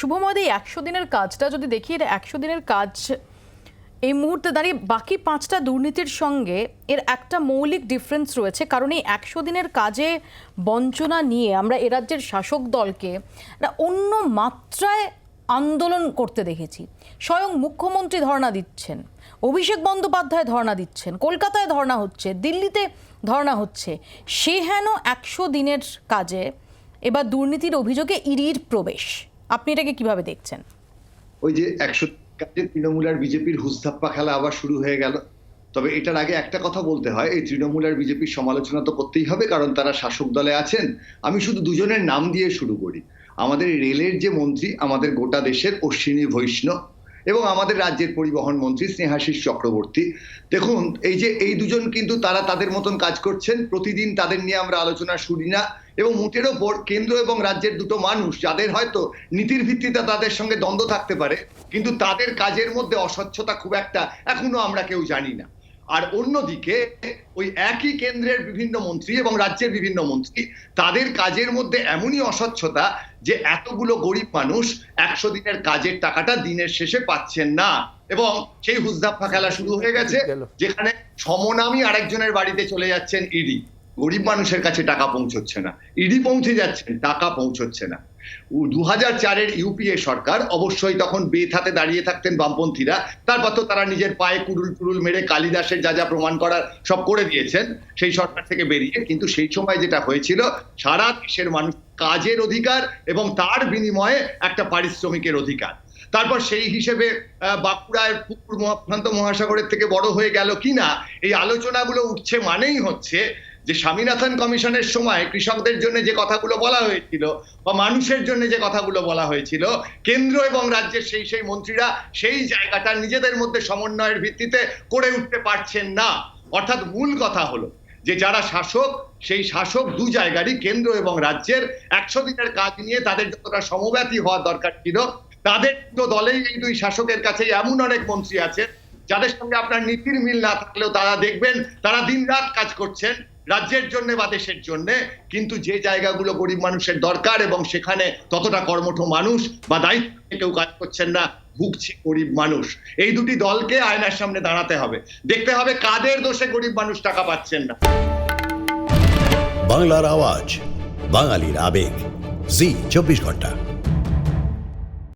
শুভময় এই একশো দিনের কাজটা যদি দেখি, এটা একশো দিনের কাজ। এই মুহূর্তে দাঁড়িয়ে বাকি পাঁচটা দুর্নীতির সঙ্গে এর একটা মৌলিক ডিফারেন্স রয়েছে, কারণ এই একশো দিনের কাজে বঞ্চনা নিয়ে আমরা এ রাজ্যের শাসক দলকে অন্য মাত্রায় আন্দোলন করতে দেখেছি। স্বয়ং মুখ্যমন্ত্রী ধর্ণা দিচ্ছেন, অভিষেক বন্দ্যোপাধ্যায় ধর্ণা দিচ্ছেন, কলকাতায় ধর্ণা হচ্ছে, দিল্লিতে ধর্ণা হচ্ছে। সে হেন একশো দিনের কাজে এবার দুর্নীতির অভিযোগে ইডির প্রবেশ। আপনি এটাকে কীভাবে দেখছেন? ওই যে একশো তৃণমূল আর বিজেপির হুসধাপ্পা খেলা আবার শুরু হয়ে গেল। তবে এটার আগে একটা কথা বলতে হয়, এই তৃণমূল আর বিজেপির সমালোচনা তো করতেই হবে, কারণ তারা শাসক দলে আছেন। আমি শুধু দুজনের নাম দিয়ে শুরু করি। আমাদের রেলের যে মন্ত্রী, আমাদের গোটা দেশের অশ্বিনী বৈষ্ণব এবং আমাদের রাজ্যের পরিবহন মন্ত্রী স্নেহাশিস চক্রবর্তী। দেখুন, এই যে এই দুজন কিন্তু তারা তাদের মতন কাজ করছেন, প্রতিদিন তাদের নিয়ে আমরা আলোচনা শুনি না। এবং মুটের ওপর কেন্দ্র এবং রাজ্যের দুটো মানুষ যাদের হয়তো নীতির ভিত্তিতে তাদের সঙ্গে দ্বন্দ্ব থাকতে পারে কিন্তু তাদের কাজের মধ্যে অস্বচ্ছতা খুব একটা এখনও আমরা কেউ জানি না। আর অন্যদিকে ওই একই কেন্দ্রের বিভিন্ন মন্ত্রী এবং রাজ্যের বিভিন্ন মন্ত্রী তাদের কাজের মধ্যে এমনই অস্বচ্ছতা যে এতগুলো গরিব মানুষ একশো দিনের কাজের টাকাটা দিনের শেষে পাচ্ছেন না। এবং সেই হুজদাফা খেলা শুরু হয়ে গেছে যেখানে সমনামী আরেকজনের বাড়িতে চলে যাচ্ছেন ইডি। গরিব মানুষের কাছে টাকা পৌঁছচ্ছে না। ইডি পৌঁছে যাচ্ছে টাকা পৌঁছচ্ছে না। দু হাজার চারের ইউপিএ সরকার অবশ্যই তখন বেত হাতে দাঁড়িয়ে থাকতেন বামপন্থীরা। তারপর তো তারা নিজের পায়ে কুড়ুল টুড়ুল মেরে কালিদাসের যা যা প্রমাণ করার সব করে দিয়েছেন সেই সরকার থেকে বেরিয়ে কিন্তু সেই সময় যেটা হয়েছিল সারা দেশের মানুষ কাজের অধিকার এবং তার বিনিময়ে একটা পারিশ্রমিকের অধিকার। তারপর সেই হিসেবে আহ, বাঁকুড়ার পুকুর মহাপ্রান্ত মহাসাগরের থেকে বড় হয়ে গেল কিনা এই আলোচনাগুলো উঠছে মানেই হচ্ছে যে স্বামীনাথন কমিশনের সময় কৃষকদের জন্য যে কথাগুলো বলা হয়েছিল বা মানুষের জন্য যে কথাগুলো বলা হয়েছিল, কেন্দ্র এবং রাজ্যের সেই সেই মন্ত্রীরা সেই জায়গাটা নিজেদের মধ্যে সমন্বয়ের ভিত্তিতে করে উঠতে পারছেন না। অর্থাৎ মূল কথা হলো যে যারা শাসক, সেই শাসক দু জায়গারই কেন্দ্র এবং রাজ্যের একশো দিনের কাজ নিয়ে তাদের যতটা সমব্যাপী হওয়া দরকার ছিল, তাদের তো দলেই এই দুই শাসকের কাছে এমন অনেক মন্ত্রী আছেন, যাদের সঙ্গে আপনার নীতির মিল না থাকলেও তারা দেখবেন, তারা দিন রাত কাজ করছেন। রাজ্যের জন্য বা দেশের জন্য, কিন্তু যে জায়গাগুলো গরিব মানুষের দরকার এবং সেখানে ততটা কর্মঠ মানুষ বা দায়িত্ব কেউ কাজ করছেন না, ভুগছে গরিব মানুষ। এই দুটি দলকে আয়নার সামনে দাঁড়াতে হবে। দেখতে হবে কাদের দোষে গরিব মানুষ টাকা পাচ্ছেন না। বাংলার আওয়াজ, বাঙালির আবেগ। জি, চব্বিশ ঘণ্টা।